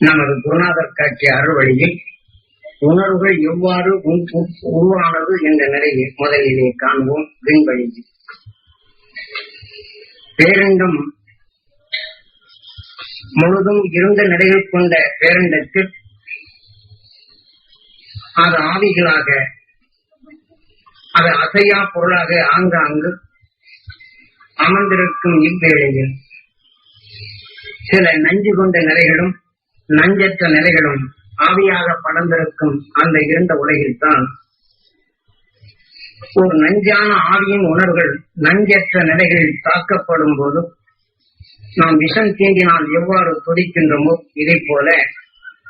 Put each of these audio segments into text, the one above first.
நமது குருநாதர் காட்சி அறுவழியில் உணர்வுகள் எவ்வாறு உருவானது என்ற நிலையை முதலிலே காண்போம். விண்வழியில் பேரண்டம் முழுதும் இருந்த நிலையில் கொண்ட பேரண்டத்தில் அது ஆவிகளாக அது அசையா பொருளாக ஆங்காங்கு அமர்ந்திருக்கும் இவ்வேளையில் சில நஞ்சு கொண்ட நிலைகளும் நஞ்சற்ற நிலைகளும் ஆவியாக படர்ந்திருக்கும் அந்த இருந்த உலகில்தான். ஒரு நஞ்சான ஆவியின் உணர்வுகள் நஞ்சற்ற நிலைகளில் தாக்கப்படும் போது நாம் விஷம் தீண்டினால் எவ்வாறு துடிக்கின்றோமோ இதை போல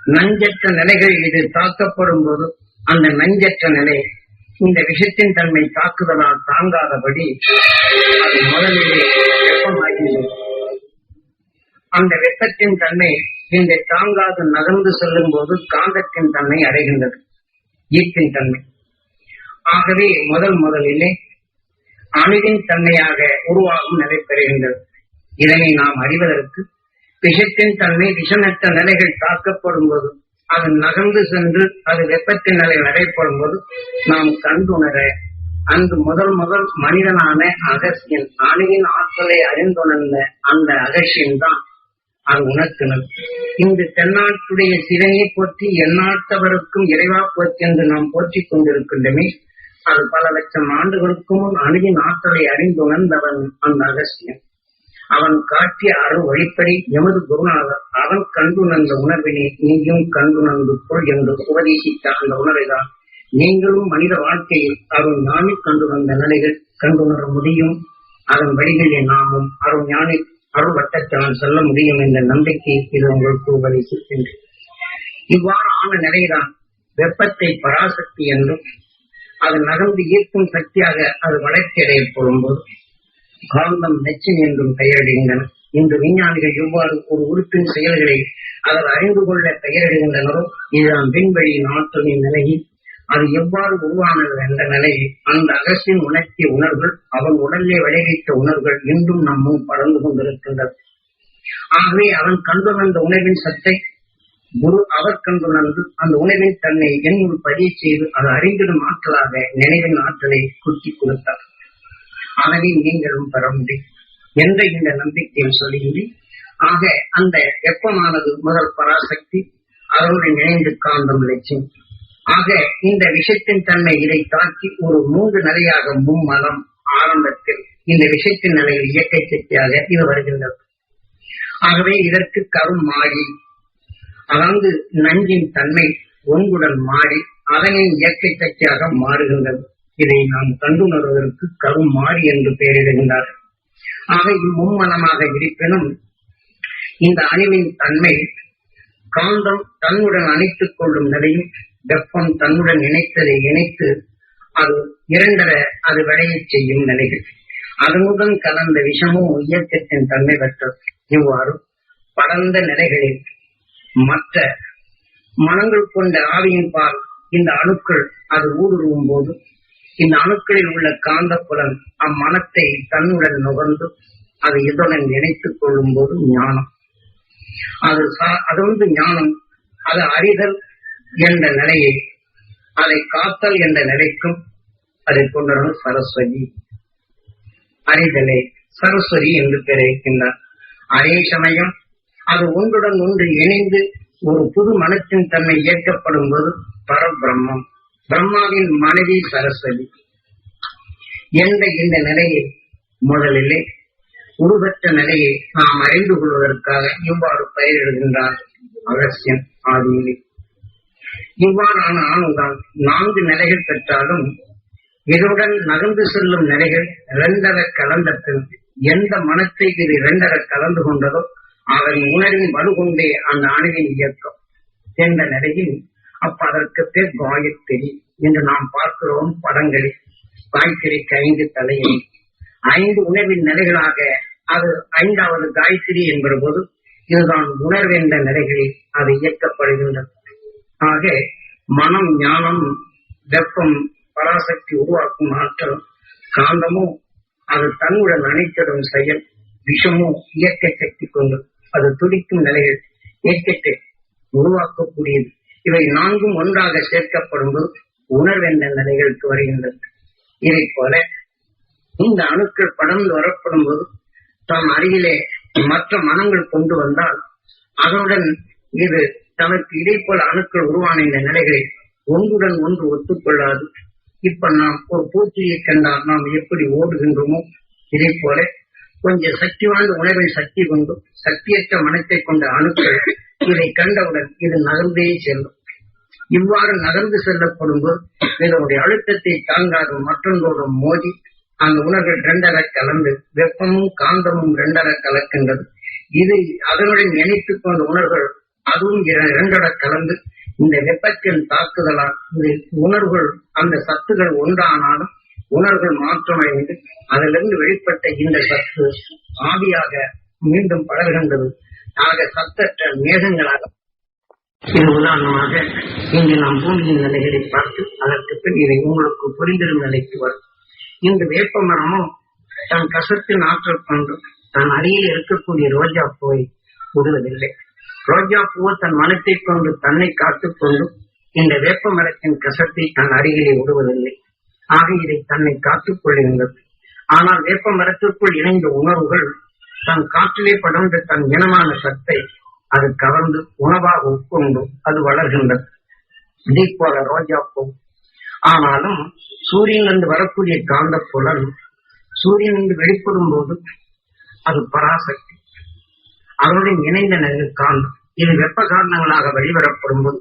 நஞ்சற்ற நிலைகள் இது தாக்கப்படும் போது அந்த நஞ்சற்ற நிலை இந்த விஷத்தின் தன்மை தாக்குதலால் தாங்காதபடி அது முதலிலே வெப்பமாகின்றது. அந்த வெப்பத்தின் தன்மை இந்த தாங்காது நகர்ந்து செல்லும் போது காந்தத்தின் தன்மை அடைகின்றது. ஈர்ப்பின் தன்மை. ஆகவே முதல் முதலிலே அணுவின் தன்மையாக உருவாகும் நிலை பெறுகின்றது. இதனை நாம் அறிவதற்கு விஷத்தின் தன்மை விஷமற்ற நிலைகள் தாக்கப்படும் போது அது நகர்ந்து சென்று அது வெப்பத்தின் நிலை நடைபெறும் போது நாம் கண்டுணர அங்கு முதல் முதல் மனிதனான அகசியன் அணுவின் ஆற்றலை அறிந்துணர்ந்த அந்த அகசியன் தான் அது உணர்த்தினது இந்த தென்னாட்டுடைய சிவனை போற்றி எந்நாட்டவருக்கும் இறைவா போற்றி என்று நாம் போற்றிக் கொண்டிருக்கின்றமே அது பல லட்சம் ஆண்டுகளுக்கு முன் ஆற்றலை ஆற்றலை அறிந்துணர்ந்தவன் அந்த அகசியன் அவன் காட்டிய அருள் வழிப்படி எமது குருநாதர் அவன் கண்டுணர்ந்த உணர்வினை நீயும் கண்டுணர்ந்து கொள் என்று உபதேசித்த அந்த உணர்வைதான் நீங்களும் மனித வாழ்க்கையில் அருள் ஞானி கண்டுணர்ந்த நிலைகள் கண்டுணர முடியும். அதன் வழிகளில் நாமும் அருள் ஞானி அருள் சொல்ல முடியும் என்ற நம்பிக்கை இது உங்களுக்கு உபதேசிக்கின்றேன் இவ்வாறு ஆன நிலைதான் வெப்பத்தை பராசக்தி என்றும் அது நகர்ந்து ஈர்க்கும் சக்தியாக அது வளர்ச்சி அடையப்படும் போது காந்தம் நெச்சின் என்றும் பெயரிடுகின்றன. இன்று விஞ்ஞானிகள் எவ்வாறு ஒரு உறுப்பின் செயல்களை அவர் அறிந்து கொள்ள பெயரிடுகின்றனரோ இதுதான் விண்வெளியின் ஆற்றலின் நிலையில் அது எவ்வாறு உருவானது என்ற நிலையில் அந்த அரசின் உணர்த்திய உணர்வுகள் அவன் உடலிலே விளைவித்த உணர்வுகள் இன்றும் நம் முன் பறந்து கொண்டிருக்கின்றது ஆகவே அவன் கண்டுணர்ந்த உணவின் சத்தை குரு அவர் கண்டுணர்ந்து அந்த உணவின் தன்னை என்னுள் பதிவு செய்து அது அறிந்திடும் ஆற்றலாக நினைவின் ஆற்றலை குத்தி கொடுத்தார். அதனை நீங்களும் பெற முடியும் என்ற இந்த நம்பிக்கையில் சொல்லியுள்ளி ஆக அந்த வெப்பமானது முதல் பராசக்தி அதோடு இணைந்து காந்தம் லட்சியம் ஆக இந்த விஷத்தின் தன்மை இதை தாக்கி ஒரு மூன்று நிலையாக மும்மலம் ஆரம்பத்தில் இந்த விஷத்தின் நிலையில் இயற்கை சக்தியாக இது வருகின்றது. ஆகவே இதற்கு கரும் மாறி அதாவது நஞ்சின் தன்மை ஒன்றுடன் மாறி அதனின் இயற்கை சக்தியாக மாறுகின்றது. இதை நாம் கண்டுணர்வதற்கு கரும் மாறி என்று பெயரிடுகின்றார். ஆக இம்மும்மனமாக இருப்பினும் இந்த அணுவின் தன்மை காந்தம் தன்னுடன் அணைத்துக் கொள்ளும் நிலையும் வெப்பம் தன்னுடன் இணைத்ததை இணைத்து அது இரண்டர அது விளையச் செய்யும் நிலைகள். அதனுடன் கலந்த விஷமும் இயக்கத்தின் தன்மை பெற்ற இவ்வாறு படர்ந்த நிலைகளில் மற்ற மனங்கள் கொண்ட ஆவியின் பால் இந்த அணுக்கள் அது ஊடுருவும் போது இந்த அணுக்களில் உள்ள காந்தப்புலன் அம்மனத்தை தன்னுடன் நுகர்ந்து அதை இதனுடன் இணைத்துக் கொள்ளும் போது ஞானம். அது சா- அது வந்து ஞானம். அது அறிதல் என்ற நிலையை அதை காத்தல் என்ற நிலைக்கும் அதை கொண்டவர்கள் சரஸ்வதி. அறிதலை சரஸ்வதி என்று பெயரிக்கின்றார் அதே சமயம் அது ஒன்றுடன் ஒன்று இணைந்து ஒரு புது மனத்தின் தன்மை இயக்கப்படும் போது பரபிரம்மம். பிரம்மாவின் மனைவி சரஸ்வதி. என்ற இந்த நிலையை முதலிலே உருவற்ற நிலையை நாம் அறிந்து கொள்வதற்காக இவ்வாறு பெயரிடுகின்றார் அவசியம் ஆதியிலே. இவ்வாறான ஆணுதான் நான்கு நிலைகள் பெற்றாலும் இதனுடன் நகர்ந்து செல்லும் நிலைகள் இரண்டர கலந்தத்தில் எந்த மனத்தை இது இரண்டர கலந்து கொண்டதோ அதன் உணர்வின் வலுகொண்டே அந்த அணுவின் இயக்கம். என்ற நிலையில் அப்ப அதற்கு பேர் காயத்ரி என்று நாம் பார்க்கிறோம் படங்களில். காய்கறிக்கு ஐந்து தலையில் ஐந்து உணர்வின் நிலைகளாக அது ஐந்தாவது காயத்ரி என்கிற போது இதுதான் உணர்வென்ற நிலைகளில் அது இயக்கப்படுகின்றது. ஆக மனம் ஞானம் வெப்பம் பராசக்தி உருவாக்கும் ஆற்றல் காந்தமும் அது தன்னுடன் அணைத்திடும் செயல் விஷமும் இயற்கை சக்தி கொண்டு அது துடிக்கும் நிலையில் இயற்கை உருவாக்கக்கூடியது. இவை நான்கும் ஒன்றாக சேர்க்கப்படும் போது உணர்வென்ற நிலைகளுக்கு வருகின்றது இதை போல இந்த அணுக்கள் படர்ந்து வரப்படும் போது தம் அருகிலே மற்ற மனங்கள் கொண்டு வந்தால் அதனுடன் இது தனக்கு இதே போல அணுக்கள் உருவான இந்த நிலைகளை ஒன்றுடன் ஒன்று ஒத்துக்கொள்ளாது. இப்ப நாம் ஒரு பூச்சியை கண்டால் நாம் எப்படி ஓடுகின்றோமோ இதை போல கொஞ்சம் சக்தி வாய்ந்த உணவை சக்தி கொண்டு சக்தியற்ற மனத்தை கொண்ட அணுக்கள் இதை கண்டவுடன் இது நகர்ந்தே செல்லும். இவ்வாறு நகர்ந்து செல்லப்படும் போது இதனுடைய அழுத்தத்தை தாங்காத மற்றொன்றோடு மோதி அந்த உணர்கள் ரெண்டரை கலந்து வெப்பமும் காந்தமும் ரெண்டரை கலக்கின்றது. இது அதனுடன் இணைத்துக் கொண்ட உணர்வுகள் அதுவும் இர- கலந்து இந்த வெப்பத்தின் தாக்குதலால் இந்த உணர்வுகள் அந்த சத்துகள் ஒன்றானாலும் உணர்வுகள் மாற்றமடைந்து அதிலிருந்து வெளிப்பட்ட இந்த சத்து ஆவியாக மீண்டும் படர்கின்றது ஆக சத்தற்ற மேகங்களாக இது உதாரணமாக இங்கு நாம் பூமியின் நிலைகளை பார்த்து அதற்கு பின் இதை உங்களுக்கு புரிந்திடும் நிலைக்கு வரும். இந்த வேப்ப மரமும் தன் கசத்தின் ஆற்றல் கொண்டு தன் அருகில் இருக்கக்கூடிய ரோஜா பூவை விடுவதில்லை ரோஜா பூ தன் மனத்தை கொண்டு தன்னை காத்துக் கொண்டு இந்த வேப்ப மரத்தின் கசத்தை தன் அருகிலே விடுவதில்லை. ஆக இதை தன்னை காத்துக் கொள்கின்றது ஆனால் வேப்ப மரத்திற்குள் இணைந்த உணர்வுகள் தன் காற்றிலே படர்ந்த தன் இனமான சத்தை அது கவர்ந்து உணவாக உட்கொண்டு அது வளர்கின்றது இதை போல ரோஜா பூ. ஆனாலும் சூரியனிலிருந்து வரக்கூடிய காந்த புலன் சூரியனிலிருந்து வெளிப்படும் போது அது பராசக்தி. அதனுடன் இணைந்த நிலை காந்தம் இது வெப்ப காரணங்களாக வெளிவரப்படும் போது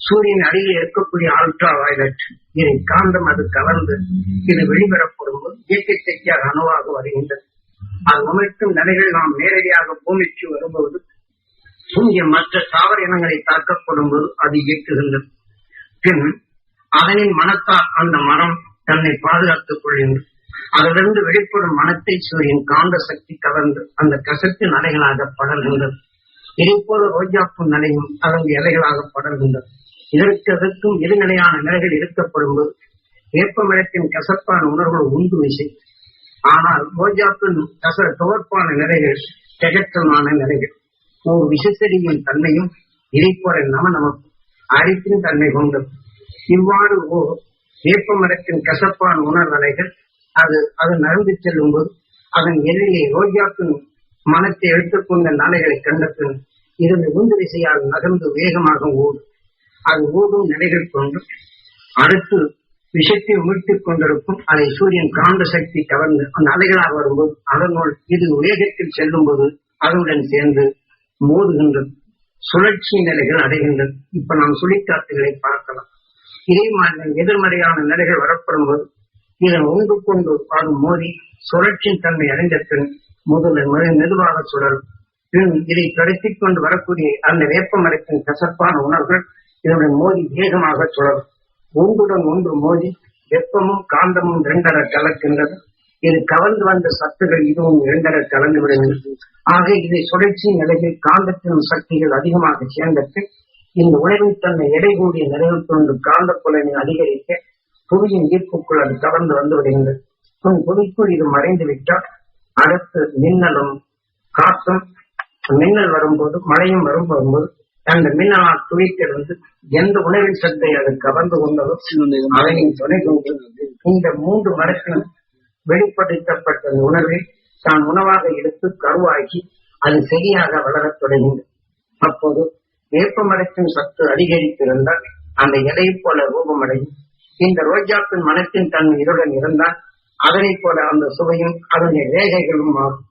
சூரியன் அருகே இருக்கக்கூடிய அல்ட்ரா வயலட் இதை காந்தம் அது கலந்து இது வெளிவரப்படும் போது இயற்கை சக்தியாக அணுவாக வருகின்றது. அது அமைக்கும் நிலைகள் நாம் நேரடியாக பூமிக்கு வரும்போது இங்கே மற்ற தாவர இனங்களை தாக்கப்படும் போது அது இயக்குகின்றது. பின் அதனின் மனத்தால் அந்த மரம் தன்னை பாதுகாத்துக் கொள்கின்றது. அதிலிருந்து வெளிப்படும் மனத்தை சூரியன் காந்த சக்தி கலந்து அந்த கசத்தின் அலைகளாக படர்கின்றது. இதை போல ரோஜாப்பூ நிலையும் அதன் இலைகளாக படர்கின்றது. இதற்கு அதற்கும் இருநிலையான நிலைகள் இருக்கப்படும் போது வேப்பமரத்தின் கசப்பான உணர்வுகள் உண்டு விசை. ஆனால் ரோஜாப்பின் கச துவர்ப்பான நிலைகள் திகற்றமான நிலைகள். ஓர் விஷசெடியின் தன்மையும் இதை போல நம நமக்கு அரிப்பின் தன்மை கொண்டது. இவ்வாறு ஓ வேப்பமரத்தின் கசப்பான உணர்வலைகள் அது அது நடந்து செல்லும் போது அதன் எல்லையை ரோஜாப்பின் மனத்தை எடுத்துக்கொண்ட நாளைகளை கண்ட பின் இதன் உந்து விசையால் நகர்ந்து வேகமாக ஓடும். அது ஓடும் நிலைகள் கொண்டு அடுத்து விஷத்தை உமிழ்த்திக் கொண்டிருக்கும் அதை சூரியன் காந்த சக்தி கவர்ந்து அந்த அலைகளாக வரும்போது அதனுள் இது வேகத்தில் செல்லும் போது அதனுடன் சேர்ந்து மோதுகின்றது சுழற்சி நிலைகள் அடைகின்றது இப்ப நாம் சுழிக்காற்றுகளை பார்க்கலாம். இதே மாதிரி எதிர்மறையான நிலைகள் வரப்படும் போது இதன் ஒன்று கொண்டு அது மோதி சுழற்சியின் தன்மை அடைந்த பின் முதலில் மெது- மெதுவாக சுழல் பின் இதை கடத்திக் கொண்டு வரக்கூடிய அந்த வேப்ப மரத்தின் கசப்பான உணர்வுகள் இதனுடன் மோதி வேகமாக சுழலும் ஒன்றுடன் ஒன்று மோதி வெப்பமும் காந்தமும் இரண்டர கலக்கின்றது. இது கவர்ந்து வந்த சத்துகள் இதுவும் இரண்டர கலந்து விடுகின்றது ஆக இதை சுழற்சி நிலையில் காந்தத்தின் சக்திகள் அதிகமாக சேர்ந்தது இந்த உணர்வின் தன்னை எடை கூடிய நிறைவு கொண்டு காந்த புலனை அதிகரிக்க புவியின் ஈர்ப்புக்குள் அது கவர்ந்து வந்து விடுகின்றது. உன் புவிக்குள் இது மறைந்து விட்டால் அடுத்து மின்னலும் காற்றும் மின்னல் வரும்போது மழையும் வரும் வரும்போது அந்த மின்னலால் துவைத்திருந்து எந்த உணவின் சத்தை அது கவர்ந்து கொண்டதோ அதனின் துணை கொண்டு இந்த மூன்று மரத்தின் வெளிப்படுத்தப்பட்ட உணர்வை தான் உணவாக எடுத்து கருவாக்கி அது சரியாக வளரத் தொடங்கியது. அப்போது வேப்ப மரத்தின் சத்து அதிகரித்திருந்தால் அந்த இலையைப் போல ரூபமடையும். இந்த ரோஜாப்பின் மனத்தின் தன்மை இருடன் இருந்தால் அதனைப் போல அந்த சுவையும் அதனுடைய ரேகைகளும் மாறும்.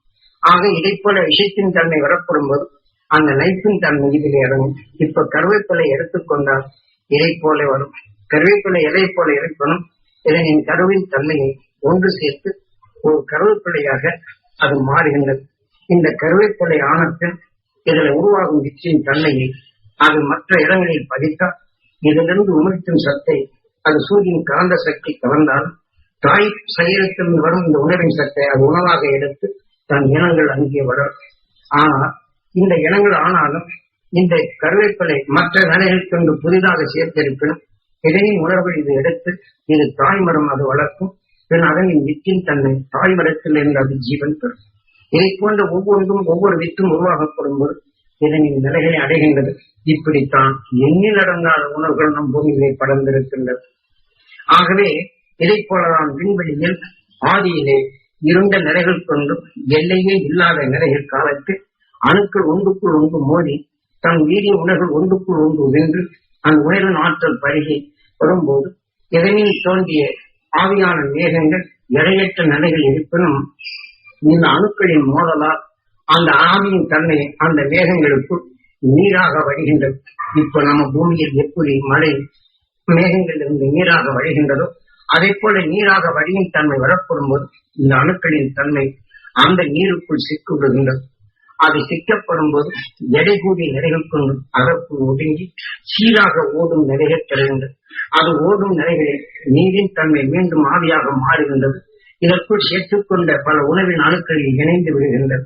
ஆக இதை போல விஷயத்தின் தன்மை வரப்படும் போது அந்த நைப்பின் தன்மை இதில் இறங்கும் இப்ப கருவேப்பிலை எடுத்துக்கொண்டால் இதை போல வரும். கருவேப்பிலை எதை போல இருக்கணும். இதனின் கருவின் தன்மையை ஒன்று சேர்த்து ஒரு கருவேப்பிலையாக அது மாறுகின்றது. இந்த கருவேப்பிலை ஆனத்தில் இதில் உருவாகும் விச்சின் தன்மையை அது மற்ற இடங்களில் பதித்தால் இதிலிருந்து உமிழ்த்தும் சத்தை அது சூரியன் காந்த சக்தி கவர்ந்தால் தாய் சரீரத்தில் வரும் இந்த உணவின் சத்தை அது உணவாக எடுத்து தன் இனங்கள் அங்கே வளரும். ஆனால் இந்த இனங்கள் ஆனாலும் இந்த கருவேப்பிலை மற்ற நிலைகள் கொண்டு புதிதாக சேர்த்திருப்பினும் இதனின் உணர்வு இது எடுத்து இது தாய்மரம் அது வளர்க்கும். பின் அதனின் வித்தின் தன்னை தாய்மரத்தில் இருந்து அது ஜீவன் பெறும். இதை போன்ற ஒவ்வொன்றும் ஒவ்வொரு வித்தும் உருவாகப்படும் போது இதனின் நிலைகளை அடைகின்றது. இப்படித்தான் எண்ணில் அடங்காத உணர்வுகள் நம் பூமியிலே படர்ந்திருக்கின்றது ஆகவே இதை போலதான் விண்வெளியில் ஆதியிலே இருண்ட நிலைகள் கொண்டு எல்லையே இல்லாத நிலைகள் காலத்தில் அணுக்கள் ஒன்றுக்குள் ஒன்று மோதி தன் வீரிய உணர்கள் ஒன்றுக்குள் ஒன்று வென்று அந்த உணர்வு ஆற்றல் பருகி வரும்போது எதனையும் தோன்றிய ஆவியான மேகங்கள் எடையற்ற நிலைகள் இருப்பினும் இந்த அணுக்களின் மோதலால் அந்த ஆவியின் தன்மை அந்த மேகங்களுக்குள் நீராக வருகின்றது. இப்ப நம்ம பூமியில் எப்படி மழை மேகங்களிலிருந்து நீராக வழிகின்றதோ அதே போல நீராக வழியின் தன்மை வரப்படும் போது இந்த அணுக்களின் தன்மை அந்த நீருக்குள் சிக்கு விடுகின்றது அது சிக்கப்படும் போது எடை கூடிய நிலைகள் கொண்டு அதற்குள் ஒடுங்கி சீராக ஓடும் நிலைகள் பெறுகின்றது. அது ஓடும் நிலைகளில் நீரின் தன்மை மீண்டும் ஆவியாக மாறுகின்றது. இதற்குள் சேர்த்துக்கொண்ட பல உணவின் அணுக்களில் இணைந்து விடுகின்றது.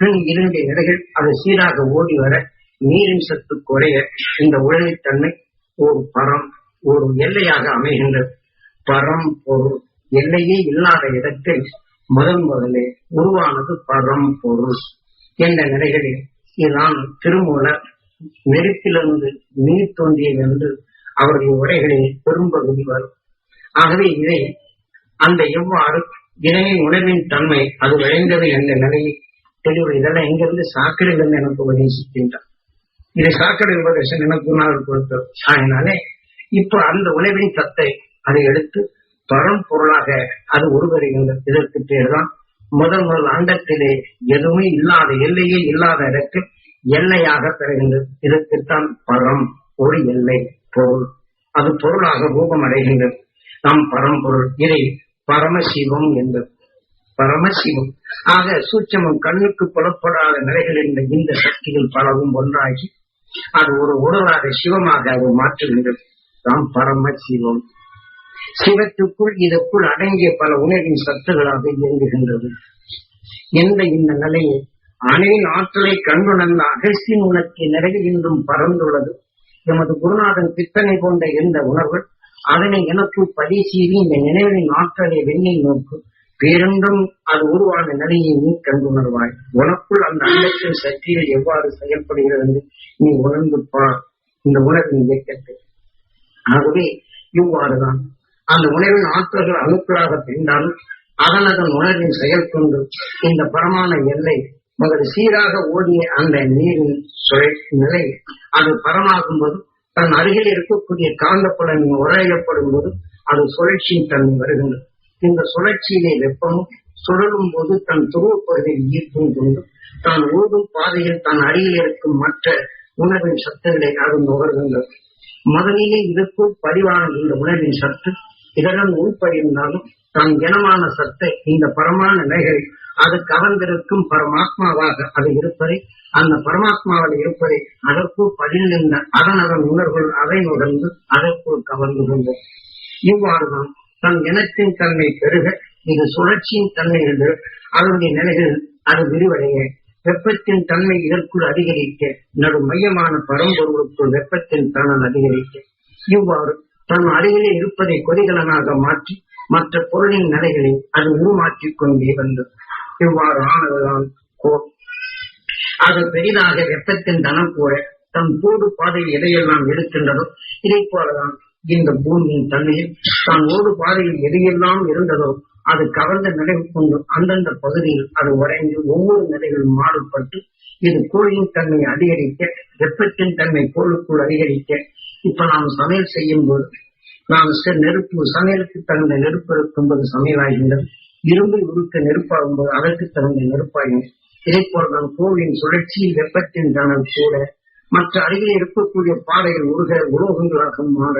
பின் இரண்டு நிலைகள் அது சீராக ஓடி வர நீரின் சத்து குறைய இந்த உடலின் தன்மை ஒரு பரம். ஒரு எல்லையாக அமைகின்றது பரம் பொருள். எல்லையே இல்லாத இடத்தில் முதன் முதலே உருவானது பரம் பொருள். என்ற நிலைகளில் இதுதான் திருமூலர் நெருப்பிலிருந்து நீர் தோன்றியது என்று அவருடைய உரைகளில் பெரும்பகுதி வரும். ஆகவே இதை அந்த எவ்வாறு இணைய உணர்வின் தன்மை அது விளைந்தது என்ற நிலையை தெளிவு இதெல்லாம் எங்கிருந்து சாக்கடையிலிருந்து எனக்கு உபதேசிக்கின்றார். இது சாக்கடை உபதேசம் எனக்கு நாள் கொடுத்தது அதனாலே இப்ப அந்த உணவின் சத்தை அதை எடுத்து பரம் பொருளாக அது உருவருகின்றது இதற்கு பேர்தான் முதல் முதல் அண்டத்திலே எதுவுமே இல்லாத எல்லையே இல்லாத இடத்தில் எல்லையாக பெறுகின்றது. இதற்குத்தான் பரம் ஒரு எல்லை பொருள். அது பொருளாக ரூபம் அடைகின்றது. நாம் பரம்பொருள் இதை பரமசிவம் என்பது. பரமசிவம். ஆக சூட்சமும் கண்ணுக்கு புலப்படாத நிலைகளில் இந்த இந்த சக்திகள் பலவும் ஒன்றாகி அது ஒரு உடலாக சிவமாக அது மாற்றுகின்றது. நாம் பரமசிவம். சிவத்துக்குள் இதற்குள் அடங்கிய பல உணர்வின் சத்துகளாக இயங்குகின்றது. எந்த இந்த நிலையை அணையின் ஆற்றலை கண்டுணர்ந்த அகஸ்தின் உணர்ச்சி நிறைவு இன்றும் பறந்துள்ளது எமது குருநாதன் பித்தனை கொண்ட எந்த உணர்வு அதனை எனக்கு பதிசீறி இந்த நினைவின் ஆற்றலை வெண்ணை நோக்கு. பேருந்தும் அது உருவான நிலையை நீ கண்டுணர்வாய். உனக்குள் அந்த அண்டத்தின் சக்திகள் எவ்வாறு செயல்படுகிறது என்று நீ உணர்ந்து பார். இந்த உணர்வின் இயக்கத்தை. ஆகவே இவ்வாறுதான் அந்த உணர்வின் ஆற்றல்கள் அணுக்களாக பிரிந்தாலும் அதன் அதன் உணர்வின் செயல் கொண்டு இந்த பரமான எல்லை முதல் சீராக ஓடிய அந்த நீரின் சுழல் நிலை அது பரமாகும் போது தன் அருகில் இருக்கக்கூடிய காந்தப்புலன் உரையப்படும் போது அது சுழற்சியின் தன்மை வருகின்றது. இந்த சுழற்சியிலே வெப்பமும் சுழலும் போது தன் துருவப்பகுதியில் ஈர்ப்பும் கொண்டு தான் ஓடும் பாதையில் தன் அருகில் இருக்கும் மற்ற உணவின் சத்தங்களை அது நுகர்கின்றது. முதலிலே இதற்குள் பதிவான இந்த உணர்வின் சத்து இதனுடன் உள்படிந்தாலும் தன் இனமான சத்தை இந்த பரமான நிலைகள் அது கவர்ந்திருக்கும் பரமாத்மாவாக அது இருப்பதை அந்த பரமாத்மாவில் இருப்பதை அதற்குள் பதிநின்ற அதன் அதன் உணர்வுகள் அதை நுகர்ந்து அதற்குள் கவர்ந்து கொண்டது இவ்வாறுதான் தன் இனத்தின் தன்மை பெருக இது சுழற்சியின் தன்மை என்று அதனுடைய நிலைகள் அது விரிவடைய வெப்பத்தின் தன்மை இதற்குள் அதிகரிக்க நடு மையமான பரம்பொருளுக்குள் வெப்பத்தின் தனம் அதிகரிக்க. இவ்வாறு தன் அருகிலே இருப்பதை கொதிகலனாக மாற்றி மற்ற பொருளின் நிலைகளை அது உருமாற்றிக் கொண்டே வந்தது. இவ்வாறு ஆனதுதான் கோர் அது பெரிதாக வெப்பத்தின் தனம் கூட தன் கூடு பாதையில் எதையெல்லாம் எடுக்கின்றதோ இதை போலதான் இந்த பூமியின் தன்மையில் தான் ஓடு பாதையில் எதையெல்லாம் இருந்ததோ அது கவர்ந்த நிலை கொண்டு அந்தந்த பகுதியில் அது உறைந்து ஒவ்வொரு நிலைகளும் மாறுபட்டு இது கோழியின் தன்மை அதிகரிக்க வெப்பத்தின் தன்மை கோளுக்குள் அதிகரிக்க இப்ப நாம் சமையல் செய்யும் போது நாம் நெருப்பு சமையலுக்கு தகுந்த நெருப்பு இருக்கும்போது சமையலாகின்றது. இரும்பு உருக்க நெருப்பாகும் போது அதற்கு தகுந்த நெருப்பாகும் இதை போலதான் கோவிலின் சுழற்சி வெப்பத்தின் தனம் கூட மற்ற அருகில் இருக்கக்கூடிய பாதைகள் உருக உலோகங்களாக மாற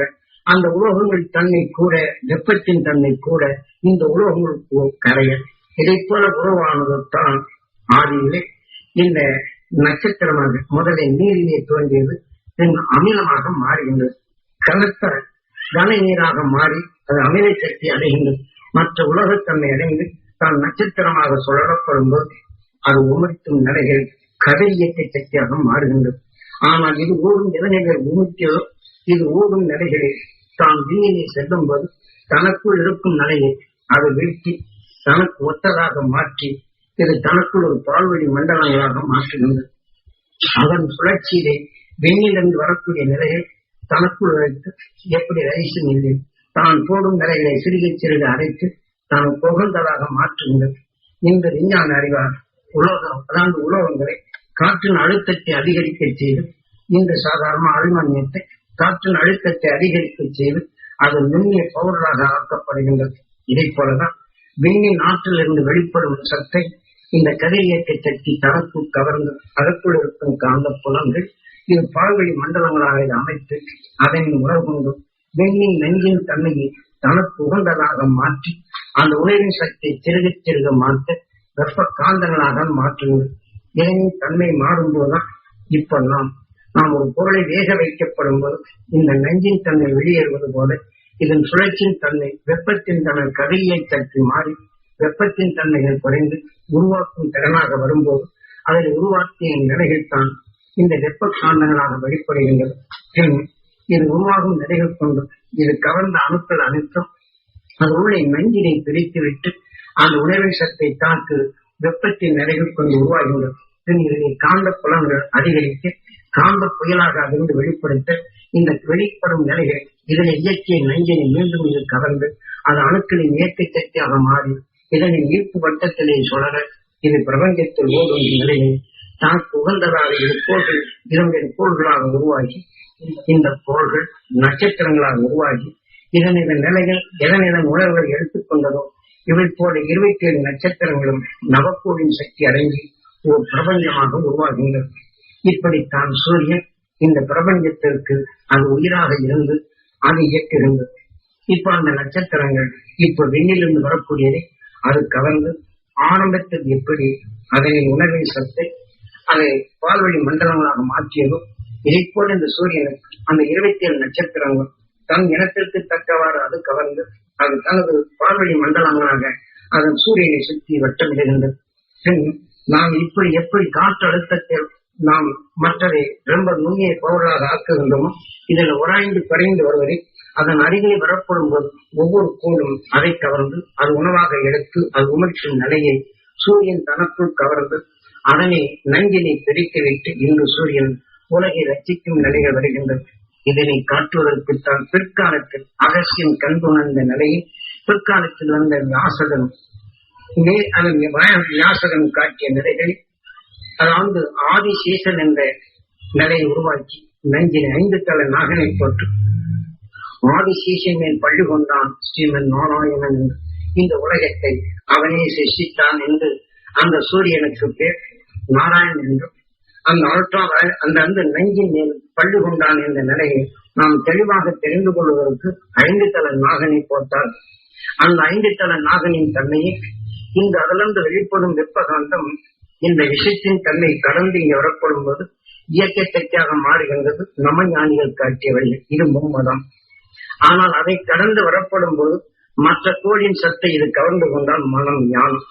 அந்த உலோகங்கள் தன்னை கூட வெப்பத்தின் தன்னை கூட இந்த உலோகங்களுக்கு கரைய. இதை போல உறவானது தான் ஆதியிலே. இந்த நட்சத்திரமாக முதலில் நீரிலே தோன்றியது பின் அமிலமாக மாறுகின்றது. கனத்த கன நீராக மாறி அது அமில சக்தி அடைகின்றது. மற்ற உலகத்தன்மை அடைந்து தான் நட்சத்திரமாக சுழலப்படும் போது அது உமர்த்தும் நிலைகள் கதிர் இயக்க சக்தியாக மாறுகின்றது. ஆனால் இது ஓடும் இளைஞர்கள் உமிழ்த்தியதோ இது ஓடும் நிலைகளில் தான் விண்ணிலே செல்லும் போது தனக்குள் இருக்கும் நிலையை அது வீழ்த்தி தனக்கு ஒத்ததாக மாற்றி இது தனக்குள் ஒரு பால்வழி மண்டலங்களாக மாற்றுகின்றது அதன் சுழற்சியிலே வெண்ணிலிருந்து வரக்கூடிய நிலையை தனக்குள் வைத்து எப்படி ரயிசும் இல்லை. தான் போடும் நிலைகளை சிறுகை சிறுக அரைத்து தான் புகழ்ந்ததாக மாற்றுகின்றது இந்த விஞ்ஞான அறிவார் உலோகம் அதாவது உலோகங்களை காற்றின் அழுத்தத்தை அதிகரிக்க செய்து இன்று சாதாரண அலுமினியத்தை காற்றின் அழுத்தத்தை அதிகரிக்க செய்து அது நுண்ணிய பவுடராக ஆக்கப்படுகின்றது. இதை போலதான் விண்ணின் ஆற்றில் இருந்து வெளிப்படும் சத்தை இந்த கதிரியக்க சக்தி தனக்குள் கவர்ந்து அதற்குள் இருக்கும் காந்த புலங்கள் இது பால்வழி மண்டலங்களாக அமைத்து அதனை உணவு கொண்டு விண்ணின் நெஞ்சின் தன்மையை தனக்கு உகந்ததாக மாற்றி அந்த உணவின் சக்தியை சிறுக சிறுக மாற்ற வெப்ப காந்தங்களாக மாற்றுங்கள். இதனின் தன்மை மாறும்போதுதான் இப்ப நாம் நாம் ஒரு பொருளை வேக வைக்கப்படும் போது இந்த நஞ்சின் தன்மை வெளியேறுவது போல இதன் சுழற்சியின் தன்மை வெப்பத்தின் தன்மை கதையை சக்தி மாறி வெப்பத்தின் தன்மைகள் குறைந்து உருவாக்கும் திறனாக வரும்போது அதில் உருவாக்கிய நிலைகள் தான் இந்த வெப்ப காந்தங்களாக வெளிப்படுகின்றது இது உருவாகும் நிலைகள் கொண்டு இது கவர்ந்த அணுக்கள் அனைத்தும் அது உள்ளே நஞ்சினை பிரித்துவிட்டு அந்த உணவின் சத்தை தாக்கு வெப்பத்தின் நிலைகள் கொண்டு உருவாகின்றது பின் இதனை காந்த புலன்கள் அதிகரித்து காந்த புயலாக அதிர்ந்து வெளிப்படுத்த இந்த வெளிப்படும் நிலையில் இதனை இயக்கிய நஞ்சினை மீண்டும் இது கவர்ந்து அது அணுக்களின் இயக்க சக்தியாக மாறி இதனை ஈர்ப்பு வட்டத்திலே சுழற இது பிரபஞ்சத்தில் ஓடும் நிலையை தான் புகழ்ந்ததாக இது கோள்கள் இரண்டு கோள்களாக உருவாகி இந்த கோள்கள் நட்சத்திரங்களாக உருவாகி இதன் இதன் நிலைகள் எதனிடம் உணர்வுகள் எடுத்துக்கொண்டதோ இவை போல இருபத்தி ஏழு நட்சத்திரங்களும் நவக்கோளின் சக்தி அடங்கி ஒரு பிரபஞ்சமாக உருவாகின்றது இப்படித்தான் சூரியன் இந்த பிரபஞ்சத்திற்கு அது உயிராக இருந்து அது இயக்கிருந்தது. இப்ப அந்த நட்சத்திரங்கள் இப்ப விண்ணிலிருந்து வரக்கூடியதை அது கவர்ந்து ஆரம்பத்தில் எப்படி அதனின் உணர்வின் சத்தை அதை பால்வழி மண்டலங்களாக மாற்றியதும் இதை போல இந்த சூரியன் அந்த இருபத்தி ஏழு நட்சத்திரங்கள் தன் இனத்திற்கு தக்கவாறு அது கவர்ந்து அது தனது பால்வழி மண்டலங்களாக அதன் சூரியனை சுற்றி வட்டமிடுகின்றது. நாம் இப்படி எப்படி காற்று அழுத்தத்தில் நாம் மற்றதை ரொம்ப நுண்ணிய பவுடராக ஆக்குகின்றோமோ இதில் உராய்ந்து குறைந்து வருவதை அதன் அருகே வரப்படும் போது ஒவ்வொரு கோளும் அதை கவர்ந்து அது உணவாக எடுத்து அது உமிழ்ச்சும் நிலையை சூரியன் தனக்குள் கவர்ந்து அதனை நஞ்சினை பிரித்து விட்டு இன்று சூரியன் உலகை ரசிக்கும் நிலைகள் வருகின்றது. இதனை காட்டுவதற்குத்தான் பிற்காலத்தில் அகசியம் கண்டுணர்ந்த நிலையில் பிற்காலத்தில் வந்த வியாசகன் மே அதன் வியாசகன் காட்டிய நிலைகளை அதாவது ஆதிசேஷன் என்ற நிலையை உருவாக்கி நஞ்சின் ஐந்து தலை நாகனை போற்று. ஆதிசேஷன் மேல் பள்ளி கொண்டான் ஸ்ரீமன் நாராயணன் என்று. இந்த உலகத்தை அவனே சிருஷ்டித்தான் என்று அந்த சூரியனுக்கு பேர் நாராயணன் என்றும் அந்த அல்ட்ரா அந்த அந்த நஞ்சின் மேல் பள்ளி கொண்டான் என்ற நிலையை நாம் தெளிவாக தெரிந்து கொள்வதற்கு ஐந்து தல நாகனை போட்டால் அந்த ஐந்து தல நாகனின் தன்மையை இந்த அதிலிருந்து வெளிப்படும் வெப்பகாந்தம் இந்த விஷயத்தின் தன்மை கடந்து இங்கே வரப்படும் போது இயற்கை சக்தியாக மாறுகின்றது. நம்ம ஞானிகள் காட்டிய வழி இது மும்மதம் ஆனால் அதை கடந்து வரப்படும் போது மற்ற கோளின் சத்தை இது கவர்ந்து கொண்டால் மனம் ஞானம்.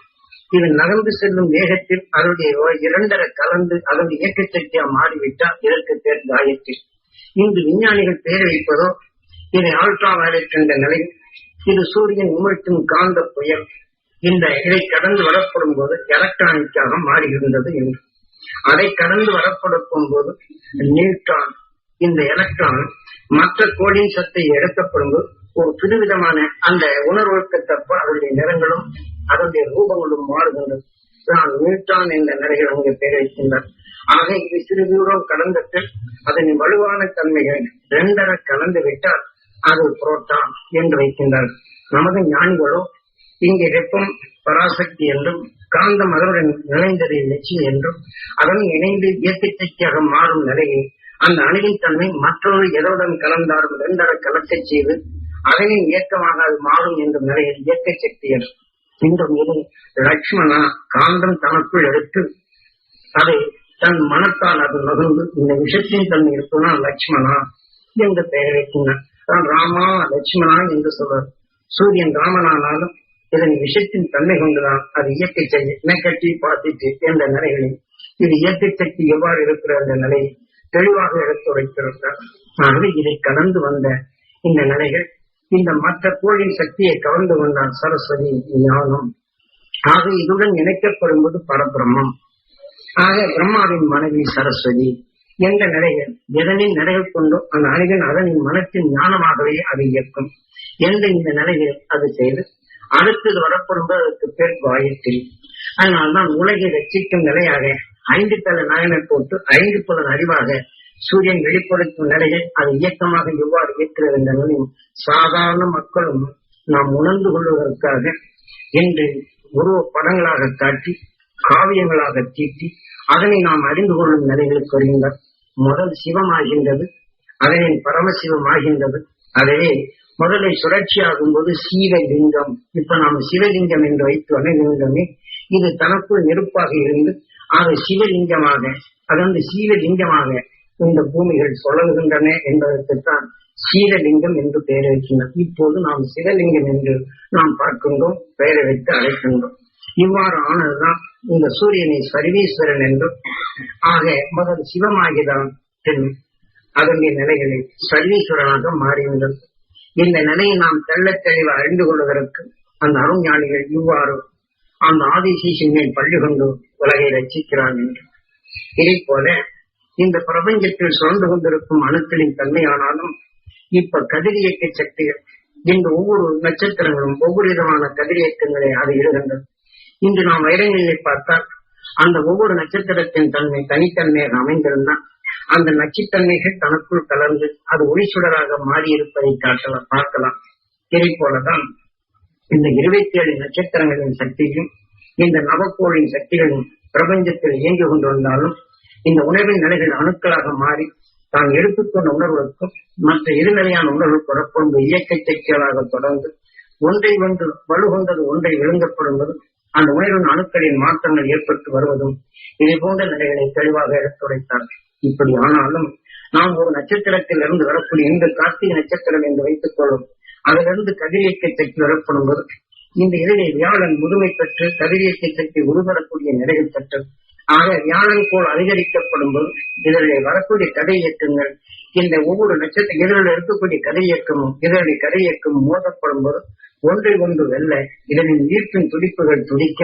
இது நகர்ந்து செல்லும் வேகத்தில் அதனுடைய இரண்டரை கலந்து அதனுடைய இயக்க சக்தியா மாறிவிட்டால் இதற்கு பேர் காயத்ரி. இன்று விஞ்ஞானிகள் பெயர் வைப்பதோ இதை ஆல்ட்ரா வயலட் என்ற நிலை இது சூரியன் உமிழ்த்தும் காந்த புயல் இந்த இதை கடந்து வரப்படும் போது எலக்ட்ரானிக்காக மாறுகின்றது என்று. அதை கடந்து வரப்படும் போது நியூட்ரான் இந்த எலக்ட்ரான் மற்ற கோடின் சத்தை எடுக்கப்படும் போது ஒரு புதுவிதமான அந்த உணர்வுக்கு தப்ப அதனுடைய நிறங்களும் அதனுடைய ரூபங்களும் மாறுகின்றது. நான் நியூட்ரான் என்ற நிலைகள் அங்கு பெயர் வைக்கின்றார் ஆக இது சிறு தூரம் கடந்துட்டு அதன் வலுவான தன்மைகள் ரெண்டரை கலந்து விட்டால் அது புரோட்டான் என்று வைக்கின்றார் நமது ஞானிகளோ இங்கே வெப்பம் பராசக்தி என்றும் காந்தம் அதனுடன் நிலைந்ததை நிச்சயம் என்றும் அதன் இணைந்து இயற்கை சக்தியாக மாறும் நிலையை அந்த அணுவின் தன்மை மற்றொரு எதவுடன் கலந்தாலும் இரண்டர கலத்தை செய்து அதனின் இயக்கமாக அது மாறும் என்ற நிலையில் இயற்கை சக்தி இன்றும் இது லட்சுமணா காந்தம் தனக்குள் எடுத்து அதை தன் மனத்தால் அது நகர்ந்து இந்த விஷத்தின் தன்மை இருக்குன்னா லட்சுமணா என்று பெயர் வைக்கின்றான். ராமா லட்சுமணா என்று சொல்வார் சூரியன் ராமனானாலும் இதன் விஷயத்தின் தன்மை கொண்டுதான் அது இயற்கை செய்ய இனக்கட்டி பார்த்துட்டு என்ற நிலைகளில் இது இயற்கை சக்தி எவ்வாறு இருக்கிற அந்த நிலையை தெளிவாக எடுத்துரைத்திருக்கிறார் ஆகவே இதை கடந்து வந்த இந்த நிலைகள் இந்த மற்ற கோளின் சக்தியை கவர்ந்து கொண்டார் சரஸ்வதி ஞானம். ஆக இதுடன் இணைக்கப்படும் போது பரபிரம்மம். ஆக பிரம்மாவின் மனைவி சரஸ்வதி எந்த நிலைகள் எதனின் நிலைகள் கொண்டோ அந்த அணிகன் அதனின் மனத்தின் ஞானமாகவே அதை இயக்கும். எந்த இந்த நிலையில் அது செய்து அடுத்தது வரப்படும்போது அதற்கு பேர் காயத்ரி அதனால்தான் உலகை ரசிக்கும் நிலையாக ஐந்து தல நாயனை போட்டு ஐந்து புலன் அறிவாக சூரியன் வெளிப்படுத்தும் நிலையை அது இயக்கமாக எவ்வாறு இயக்கிறது என்பதையும் சாதாரண மக்களும் நாம் உணர்ந்து கொள்வதற்காக இன்று உருவ படங்களாக காட்டி காவியங்களாக தீட்டி அதனை நாம் அறிந்து கொள்ளும் நிலைகளுக்கு வருகின்றார் முதல் சிவமாகின்றது அதனின் பரமசிவமாகின்றது அதவே முதலை சுழற்சியாகும் போது சீவலிங்கம். இப்ப நாம் சிவலிங்கம் என்று வைத்து வணங்குகின்றமே இது தனக்குள் நெருப்பாக இருந்து அது சிவலிங்கமாக அதாவது சீவலிங்கமாக இந்த பூமிகள் சுழல்கின்றன என்பதற்குத்தான் சீரலிங்கம் என்று பெயர் வைக்கின்றோம். இப்போது நாம் சிவலிங்கம் என்று நாம் பார்க்கின்றோம் பெயரை வைத்து அழைக்கின்றோம். இவ்வாறு ஆனதுதான் இந்த சூரியனை சர்வீஸ்வரன் என்றும் ஆக முதல் சிவமாகிதான் அதனுடைய நிலைகளில் சர்வீஸ்வரனாக மாறிவிடும் இந்த நிலையை நாம் தெள்ளத் தெளிவு அறிந்து கொள்வதற்கு அந்த அருஞானிகள் இவ்வாறு அந்த ஆதிசீசின் பள்ளி கொண்டு உலகை ரசிக்கிறான் என்று. இதை போல இந்த பிரபஞ்சத்தில் சுழந்து கொண்டிருக்கும் அணுக்களின் தன்மையானாலும் இப்ப கதிரியக்க சக்திகள் இந்த ஒவ்வொரு நட்சத்திரங்களும் ஒவ்வொரு விதமான கதிரியக்கங்களை அது இடுகின்றது இன்று நாம் வைரங்களை பார்த்தால் அந்த ஒவ்வொரு நட்சத்திரத்தின் தன்மை தனித்தன்மையாக அமைந்திருந்தான் அந்த நச்சுத்தன்மைகள் தனக்குள் கலந்து அது ஒளிச்சுடராக மாறி இருப்பதை காட்டலாம் பார்க்கலாம். இதை போலதான் இந்த இருபத்தி ஏழு நட்சத்திரங்களின் சக்தியும் இந்த நவக்கோளின் சக்திகளும் பிரபஞ்சத்தில் இயங்கி கொண்டு வந்தாலும் இந்த உணர்வின் நிலைகள் அணுக்களாக மாறி தான் எடுத்துக்கொண்ட உணர்வுக்கும் மற்ற இருநிலையான உணர்வு புறப்பொழுது இயக்க சக்திகளாக தொடர்ந்து ஒன்றை ஒன்று வலுகொண்டது ஒன்றை விழுங்கப்படுவதும் அந்த உணர்வின் அணுக்களின் மாற்றங்கள் ஏற்பட்டு வருவதும் இதே போன்ற நிலைகளை தெளிவாக எடுத்துரைத்தார்கள். இப்படி ஆனாலும் நாம் ஒரு நட்சத்திரத்தில் இருந்து வரக்கூடிய இந்த கார்த்திகை நட்சத்திரம் என்று வைத்துக் கொள்ளும். அதிலிருந்து கதிரியக்கை சக்தி வரப்படும் போது இந்த இதழில் வியாழன் முதுமை பெற்று கதிரியக்கை சக்தி உருவரக்கூடிய நிலையில் பெற்று ஆக வியாழன் போல் அதிகரிக்கப்படும் போது இதனுடைய வரக்கூடிய கதை இயக்கங்கள் இந்த ஒவ்வொரு நட்சத்திர இதழில் இருக்கக்கூடிய கதை இயக்கமும் இதனுடைய கதை இயக்கமும் மோதப்படும் போது ஒன்றை ஒன்று வெல்ல இதனின் ஈர்ப்பின் துடிப்புகள் துடிக்க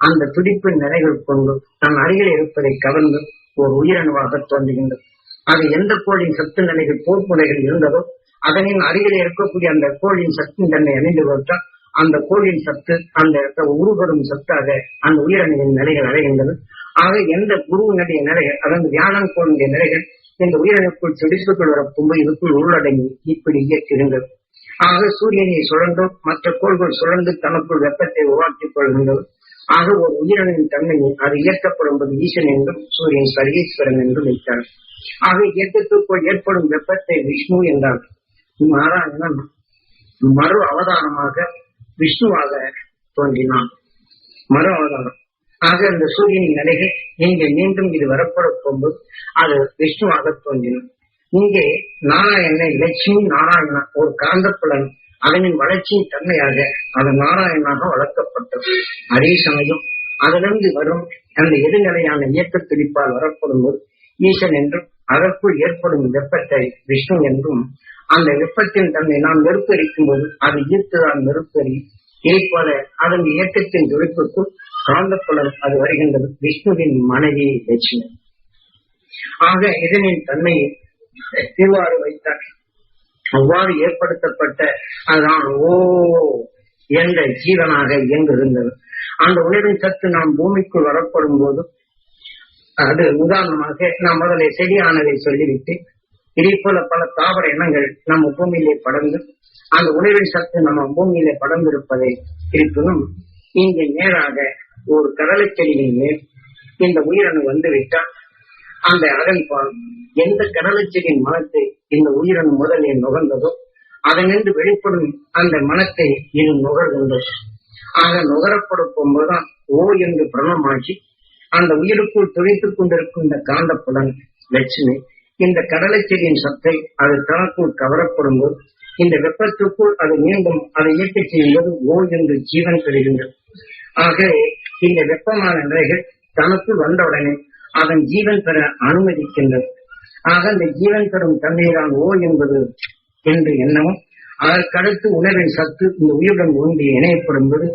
அந்த துடிப்பின் நிலைகள் கொண்டு தன் அருகில் இருப்பதை கவர்ந்து ஒரு உயிரணுவாக தோன்றுகின்றது. அது எந்த கோழியின் சத்து நிலைகள் போர்ப்புலைகள் இருந்ததோ அதனின் அருகில் இருக்கக்கூடிய அந்த கோழியின் சத்தின் தன்னை அணிந்து கொடுத்தால் அந்த கோழியின் சத்து அந்த உருவரும் சத்தாக அந்த உயிரணுவின் நிலைகள் அடைகின்றது. ஆக எந்த குருவினுடைய நிலைகள் அதாவது தியானம் கோளுடைய நிலைகள் இந்த உயிரணுக்குள் துடிப்புகள் வரப்பும்பு இதுக்குள் உள்ளடங்கி இப்படி இயக்குகின்றது ஆக சூரியனை சுழன்றும் மற்ற கோள்கள் சுழந்து தனக்குள் வெப்பத்தை உருவாக்கிக் கொள்கின்றது. ஆக ஒரு உயிரணின் தன்மையை அது இயக்கப்படும் போது ஈசன் என்றும் சூரியன் சர்வீஸ்வரன் என்றும் வைத்தார். ஆக இயக்கத்துக்குள் ஏற்படும் வெப்பத்தை விஷ்ணு என்றார். நாராயணன் மறு அவதாரமாக விஷ்ணுவாக தோன்றினான் மறு அவதாரம். ஆக அந்த சூரியனின் நிலைகள் இங்கே மீண்டும் இது வரப்பட போகும்போது அது விஷ்ணுவாக தோன்றினான் இங்கே நாராயண லட்சுமி நாராயணன் ஒரு காந்தப்புலன் அதனின் வளர்ச்சியின் தன்மையாக அது நாராயணாக வளர்க்கப்பட்டது. அதே சமயம் அதிலிருந்து வரும் அந்த எதிர்நிலையான இயக்க துடிப்பால் வரப்படும்போது ஈசன் என்றும் அதற்குள் ஏற்படும் வெப்பத்தை விஷ்ணு என்றும் அந்த வெப்பத்தின் தன்மை நாம் நெருப்பரிக்கும் போது அது ஈர்த்துதான் நெருப்பறி இதைப்போல அதன் இயக்கத்தின் துடிப்புக்குள் காந்தப்புலம் அது வருகின்றது விஷ்ணுவின் மனைவி லட்சுமி ஆக இதனின் தன்மையை திருவாறு வைத்தார். அவ்வாறு ஏற்படுத்தப்பட்ட அதுதான் ஓ என்ற ஜீவனாக இயங்குகின்றது அந்த உணர்வின் சத்து நாம் பூமிக்குள் வரப்படும் போது அது உதாரணமாக நாம் முதல்ல செடியானதை சொல்லிவிட்டு இதே போல பல தாவர இனங்கள் நம்ம பூமியிலே படர்ந்து அந்த உணர்வின் சத்து நம்ம பூமியிலே படர்ந்திருப்பதை இருப்பினும் இங்கே நேராக ஒரு கடலை செடியின் மேல் இந்த உயிரணு வந்து விட்டால் அந்த அதன் பால் எந்த கடலை செடியின் மனத்தை இந்த உயிரன் முதலில் நுகர்ந்ததோ அதனின்று வெளிப்படும் அந்த மனத்தை இது நுகர்கின்றது. ஆக நுகரப்படும் போதுதான் ஓ என்று பிரணமாகி அந்த உயிருக்குள் துளைத்துக் கொண்டிருக்கும் இந்த காந்தப்புலன் லட்சுமி இந்த கடலை செடியின் சத்தை அது தனக்குள் கவரப்படும் போது இந்த வெப்பத்துக்குள் அது மீண்டும் அதை இயக்க செய்யும்போது ஓ என்று ஜீவன் பெறுகின்றது. ஆக இந்த வெப்பமான நிலைகள் தனக்குள் வந்தவுடனே அதன் ஜீவன் பெற அனுமதிக்கின்றது. ஆக அந்த ஜீவன் பெறும் தன்மைதான் ஓ என்பது என்று எண்ணமும் அதற்கடுத்து உணர்வின் சத்து இந்த உயிருடன் ஒன்றி இணையப்படும் போது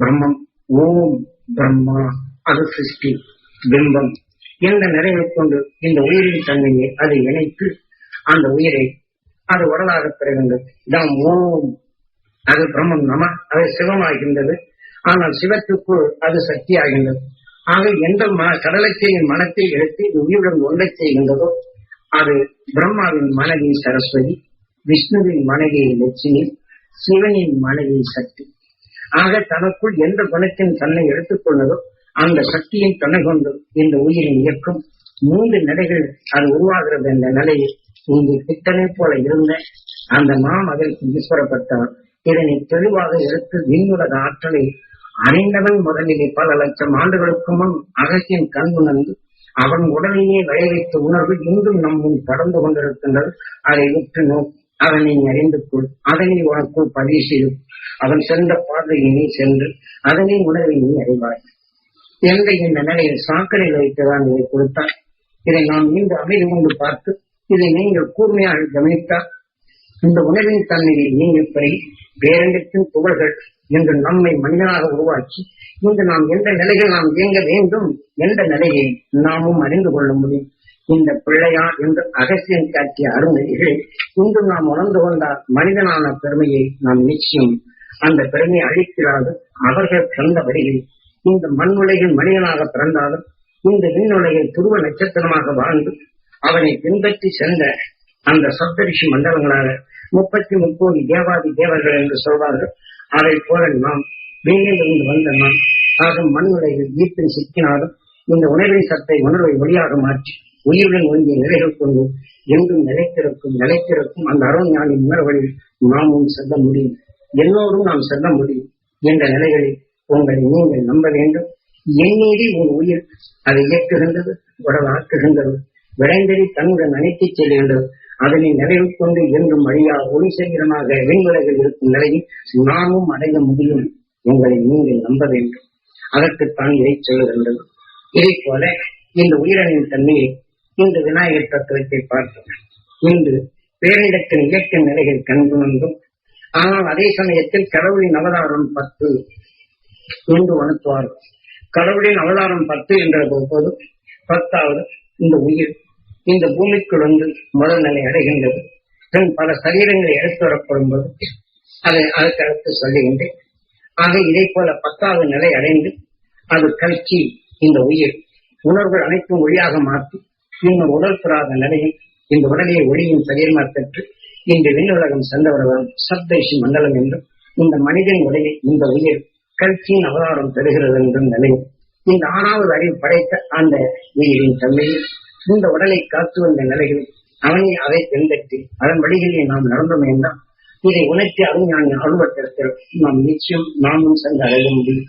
பிரம்மம். ஓம் பிரம்மா. அது சிருஷ்டி பிம்பம் எந்த நிறைவை கொண்டு இந்த உயிரின் தன்மையை அதை இணைத்து அந்த உயிரை அது உடலாக பெறுகின்றது. இதான் ஓம் அது பிரம்மம் நம அது சிவமாகின்றது. ஆனால் சிவத்துக்குள் அது சக்தி ஆகின்றது ஆக எந்த மன கடலச்சையின் மனத்தை எடுத்து இந்த உயிருடன் ஒன்றை செய்கின்றதோ அது பிரம்மாவின் மனைவி சரஸ்வதி விஷ்ணுவின் மனைவி லட்சுமி சிவனின் மனைவி சக்தி. ஆக தனக்குள் எந்த குணத்தின் தன்னை எடுத்துக்கொண்டதோ அந்த சக்தியின் துணை கொண்டு இந்த உயிரின் இயக்கம் மூன்று நிலைகள் அது உருவாகிறது என்ற நிலையில் இங்கு பித்தனை போல இருந்த அந்த நாம் அதற்கு ஈஸ்வரப்பட்டார் இதனை தெளிவாக எடுத்து விண்ணுலக ஆற்றலை அறிந்தவன் முதலிலே பல லட்சம் ஆண்டுகளுக்கு முன் அகசியன் கண் உணர்ந்து அவன் உடனேயே விளைவித்த உணர்வு இன்றும் நம்மும் கடந்து கொண்டிருக்கின்றது. அதை உற்று நோக்கி அதனை நீ அறிந்து கொள். அதனை உனக்குள் பதிவு செய்து அவன் சென்ற பார்வையினை சென்று அதனை உணர்வை நீ அறிவாய். எந்த இந்த நிலையில் சாக்கடையில் வைத்துதான் இதை கொடுத்தார் இதை நாம் மீண்டு அமைதி கொண்டு பார்த்து இதை நீங்கள் கூர்மையாக கவனித்தால் இந்த உணவின் தன்மையை நீங்கள் பெறி வேறெங்கத்தின் புகழ்கள் என்று நம்மை மனிதனாக உருவாக்கி இன்று நாம் எந்த நிலையில் நாம் இயங்க வேண்டும் என்ற நிலையை நாமும் அறிந்து கொள்ள முடியும். இந்த பிள்ளையார் என்று அகசியம் காட்டிய அருமைகளை இன்று நாம் உணர்ந்து கொண்டால் மனிதனான பெருமையை நாம் நிச்சயம் அந்த பெருமையை அழிக்கிறார்கள். அவர்கள் பிறந்த வழியில் இந்த மண் உலகில் மனிதனாக பிறந்தாலும் இந்த விண்ணுலகில் துருவ நட்சத்திரமாக வாழ்ந்து அவனை பின்பற்றி சென்ற அந்த சப்தரிஷி மண்டலங்களாக முப்பத்தி முப்போது தேவாதி தேவர்கள் என்று சொல்வார்கள். அதை போல நாம் வெளியிலிருந்து வந்த நான் ஆக மண் உலகில் ஈர்ப்பில் சிக்கினாலும் இந்த உணர்வின் சத்தை உணர்வை ஒளியாக மாற்றி உயிருடன் ஒன்றிய நிலைகள் கொண்டு எங்கும் நிலைத்திருக்கும் நிலைத்திருக்கும் அந்த அருஞானி உணர்வுகளில் நாமும் செல்ல முடியும். எல்லோரும் நாம் செல்ல முடியும் என்ற நிலைகளில் உங்களை நீங்கள் நம்ப வேண்டும். எண்ணீறி ஒரு உயிர் அதை இயக்குகின்றது உடல் ஆக்குகின்றது. விரைந்தடி தன்னுடன் அணைத்துச் செல்கின்றது. அதனை நிறைவு கொண்டு என்றும் வழியா ஒளி சீக்கிரமாக விண்வலைகள் இருக்கும் நிலையில் நாமும் அடைய முடியும். உங்களை நீங்கள் நம்ப வேண்டும். அதற்குத்தான் இதை சொல்லுகின்றது. இதை போல இந்த உயிரணின் தன்மையை இந்த விநாயகர் தத்துவத்தை பார்த்தோம் இன்று பேரிடத்தின் இயக்க நிலைகள் கண்டு வந்தோம். ஆனால் அதே சமயத்தில் கடவுளின் அவதாரம் பத்து என்று உணர்த்துவார்கள் கடவுளின் அவதாரம் பத்து என்ற போது பத்தாவது இந்த உயிர் இந்த பூமிக்குள் வந்து முதல் நிலை அடைகின்றது. பின் பல சரீரங்களை எடுத்து வரப்படும் போது அதை அதுக்கு அடுத்து சொல்லுகின்றேன். ஆக இதை போல பத்தாவது நிலை அடைந்து அது கல்கி இந்த உயிர். உணர்வுகள் அனைத்தும் ஒளியாக மாற்றி இன்னும் உடல் பெறாத நிலையில் இந்த உடலை ஒளியும் சரீரமாக பெற்று இந்த விண்ணுலகம் சென்றவர்கள் சப்தேசி மண்டலம் என்றும் இந்த மனிதன் உடலில் இந்த உயிர் கல்கியின் அவதாரம் பெறுகிறது என்றும் நிலையில் இந்த ஆறாவது அறிவு படைத்த அந்த உயிரின் தன்மையில் இந்த உடலை காத்து வந்த நிலையில் அவனை அதை பின்பற்றி அதன் வழிகளில் நாம் நடந்தோம் என்றால் இதை உணர்த்தி நான் அருவத்திற்கு நாம் நிச்சயம் நாமும் சென்று அடைய முடியும்